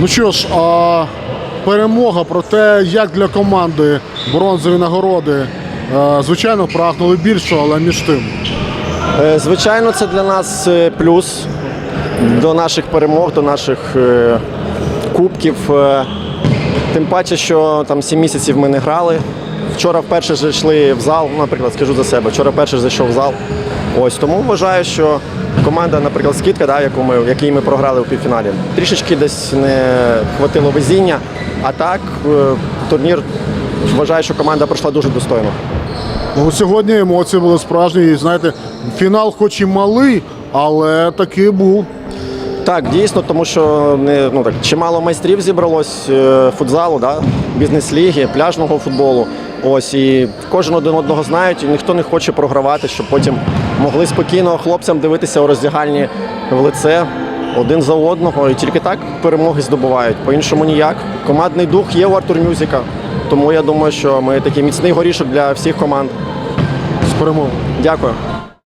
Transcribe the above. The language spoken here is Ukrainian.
Ну що ж, а перемога про те, як для команди бронзові нагороди. е, Звичайно, прагнули більшого, але між тим. Е, Звичайно, це для нас е, плюс до наших перемог, до наших кубків. Тим паче, що там 7 місяців ми не грали. Вчора вперше зайшли в зал, наприклад, скажу за себе, вчора вперше зайшов в зал. Ось тому вважаю, що команда, наприклад, скидка, да, яку ми, якій ми програли у півфіналі, трішечки десь не хватило везіння. А так, е, турнір вважаю, що команда пройшла дуже достойно. Ну, сьогодні емоції були справжні. І знаєте, фінал, хоч і малий, але таки був. Так, дійсно, тому що не ну так чимало майстрів зібралось е, футзалу, да, бізнес-ліги, пляжного футболу. Ось і кожен один одного знають, і ніхто не хоче програвати, щоб потім могли спокійно хлопцям дивитися у роздягальні в лице один за одного. І тільки так перемоги здобувають. По-іншому ніяк. Командний дух є у Артур Мюзика. Тому я думаю, що ми такий міцний горішок для всіх команд. З перемогою. Дякую.